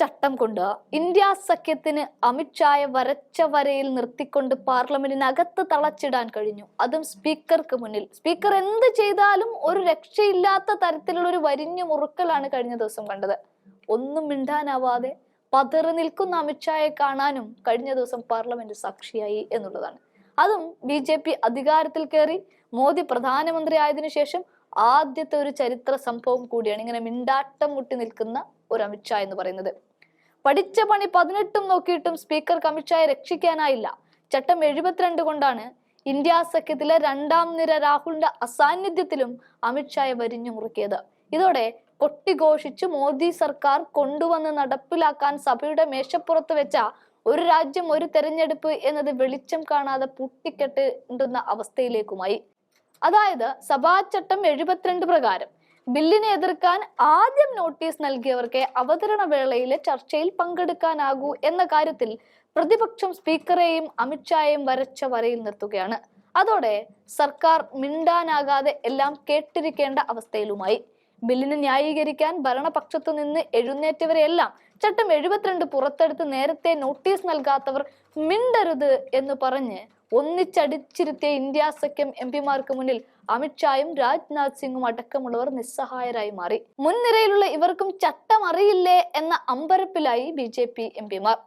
ചട്ടം കൊണ്ട് ഇന്ത്യ സഖ്യത്തിന് അമിത്ഷായെ വരച്ച വരയിൽ നിർത്തിക്കൊണ്ട് പാർലമെന്റിനകത്ത് തളച്ചിടാൻ കഴിഞ്ഞു. അതും സ്പീക്കർക്ക് മുന്നിൽ. സ്പീക്കർ എന്ത് ചെയ്താലും ഒരു രക്ഷയില്ലാത്ത തരത്തിലുള്ള ഒരു വരിഞ്ഞു മുറുക്കലാണ് കഴിഞ്ഞ ദിവസം കണ്ടത്. ഒന്നും മിണ്ടാനാവാതെ പതറി നിൽക്കുന്ന അമിത്ഷായെ കാണാനും കഴിഞ്ഞ ദിവസം പാർലമെന്റ് സാക്ഷിയായി എന്നുള്ളതാണ്. അതും ബി ജെ പി അധികാരത്തിൽ കയറി മോദി പ്രധാനമന്ത്രി ആയതിനു ശേഷം ആദ്യത്തെ ഒരു ചരിത്ര സംഭവം കൂടിയാണ്. ഇങ്ങനെ മിണ്ടാട്ടം മുട്ടി നിൽക്കുന്ന ഒരു അമിത്ഷാ എന്ന് പറയുന്നത്. പഠിച്ച പണി പതിനെട്ടും നോക്കിയിട്ടും സ്പീക്കർക്ക് അമിത്ഷായെ രക്ഷിക്കാനായില്ല. ചട്ടം എഴുപത്തിരണ്ട് കൊണ്ടാണ് ഇന്ത്യ സഖ്യത്തിലെ രണ്ടാം നിര രാഹുലിന്റെ അസാന്നിധ്യത്തിലും അമിത്ഷായെ വരിഞ്ഞു മുറുക്കിയത് ഇതോടെ കൊട്ടിഘോഷിച്ച് മോദി സർക്കാർ കൊണ്ടുവന്ന് നടപ്പിലാക്കാൻ സഭയുടെ മേശപ്പുറത്ത് വെച്ച ഒരു രാജ്യം ഒരു തെരഞ്ഞെടുപ്പ് എന്നത് വെളിച്ചം കാണാതെ പൂട്ടിക്കെട്ടുന്ന അവസ്ഥയിലേക്കുമായി. അതായത് സഭാ ചട്ടം എഴുപത്തിരണ്ട് പ്രകാരം ബില്ലിനെ എതിർക്കാൻ ആദ്യം നോട്ടീസ് നൽകിയവർക്ക് അവതരണ വേളയിലെ ചർച്ചയിൽ പങ്കെടുക്കാനാകൂ എന്ന കാര്യത്തിൽ പ്രതിപക്ഷം സ്പീക്കറെയും അമിത്ഷായെയും വരച്ച വരയിൽ നിർത്തുകയാണ്. അതോടെ സർക്കാർ മിണ്ടാനാകാതെ എല്ലാം കേട്ടിരിക്കേണ്ട അവസ്ഥയിലുമായി. ബില്ലിനെ ന്യായീകരിക്കാൻ ഭരണപക്ഷത്തു നിന്ന് എഴുന്നേറ്റവരെയെല്ലാം ചട്ടം എഴുപത്തിരണ്ട് പുറത്തെടുത്ത് നേരത്തെ നോട്ടീസ് നൽകാത്തവർ മിണ്ടരുത് എന്ന് പറഞ്ഞ് ഒന്നിച്ചടിച്ചിരുത്തിയ ഇന്ത്യ സഖ്യം എം പിമാർക്ക് മുന്നിൽ അമിത്ഷായും രാജ്നാഥ് സിംഗും അടക്കമുള്ളവർ നിസ്സഹായരായി മാറി. മുൻനിരയിലുള്ള ഇവർക്കും ചട്ടം അറിയില്ലേ എന്ന അമ്പരപ്പിലായി ബി ജെ പി എം പിമാർ.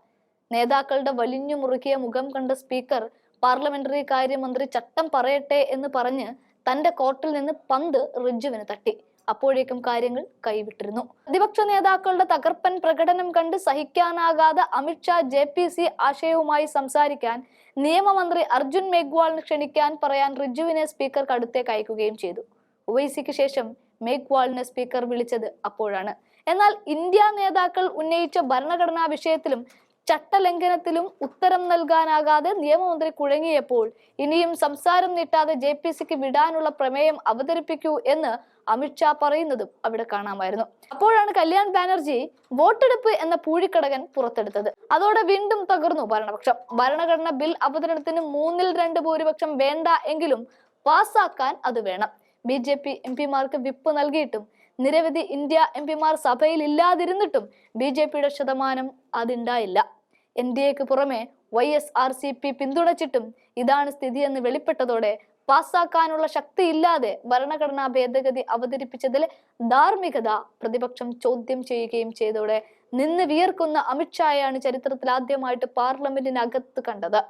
നേതാക്കളുടെ വലിഞ്ഞു മുറുകിയ മുഖം കണ്ട സ്പീക്കർ പാർലമെന്ററി കാര്യമന്ത്രി ചട്ടം പറയട്ടെ എന്ന് പറഞ്ഞ് തന്റെ കോർട്ടിൽ നിന്ന് പന്ത് റിജുവിന് തട്ടി. അപ്പോഴേക്കും കാര്യങ്ങൾ കൈവിട്ടിരുന്നു. പ്രതിപക്ഷ നേതാക്കളുടെ തകർപ്പൻ പ്രകടനം കണ്ട് സഹിക്കാനാകാതെ അമിത്ഷാ ജെ പി സി ആശയവുമായി സംസാരിക്കാൻ നിയമമന്ത്രി അർജുൻ മേഘ്വാളിന് ക്ഷണിക്കാൻ പറയാൻ റിജുവിനെ സ്പീക്കർ അടുത്തേക്ക് അയക്കുകയും ചെയ്തു. ഒവൈസിക്ക് ശേഷം മേഘ്വാളിനെ സ്പീക്കർ വിളിച്ചത് അപ്പോഴാണ്. എന്നാൽ ഇന്ത്യ നേതാക്കൾ ഉന്നയിച്ച ഭരണഘടനാ വിഷയത്തിലും ചട്ടലംഘനത്തിലും ഉത്തരം നൽകാനാകാതെ നിയമമന്ത്രി കുഴങ്ങിയപ്പോൾ ഇനിയും സംസാരം നീട്ടാതെ ജെ പി സിക്ക് വിടാനുള്ള പ്രമേയം അവതരിപ്പിക്കൂ എന്ന് അമിത്ഷാ പറയുന്നതും അവിടെ കാണാമായിരുന്നു. അപ്പോഴാണ് കല്യാൺ ബാനർജി വോട്ടെടുപ്പ് എന്ന പൂഴിക്കടകൻ പുറത്തെടുത്തത്. അതോടെ വീണ്ടും തകർന്നു ഭരണപക്ഷം. ഭരണഘടന ബിൽ അവതരണത്തിന് മൂന്നിൽ രണ്ട് ഭൂരിപക്ഷം വേണ്ട എങ്കിലും പാസാക്കാൻ അത് വേണം. ബി ജെ പി എം പിമാർക്ക് വിപ്പ് നൽകിയിട്ടും നിരവധി ഇന്ത്യ എം പിമാർ സഭയിൽ ഇല്ലാതിരുന്നിട്ടും ബി ജെ പിയുടെ ശതമാനം അതുണ്ടായില്ല. എൻ ഡി എക്ക് പുറമെ Y S R C P പിന്തുണച്ചിട്ടും ഇതാണ് സ്ഥിതിയെന്ന് വെളിപ്പെട്ടതോടെ പാസ്സാക്കാനുള്ള ശക്തിയില്ലാതെ ഭരണഘടനാ ഭേദഗതി അവതരിപ്പിച്ചതിൽ ധാർമ്മികത പ്രതിപക്ഷം ചോദ്യം ചെയ്യുകയും ചെയ്തതോടെ നിന്ന് വിയർക്കുന്ന അമിത്ഷായാണ് ചരിത്രത്തിൽ ആദ്യമായിട്ട് പാർലമെന്റിനകത്ത് കണ്ടത്.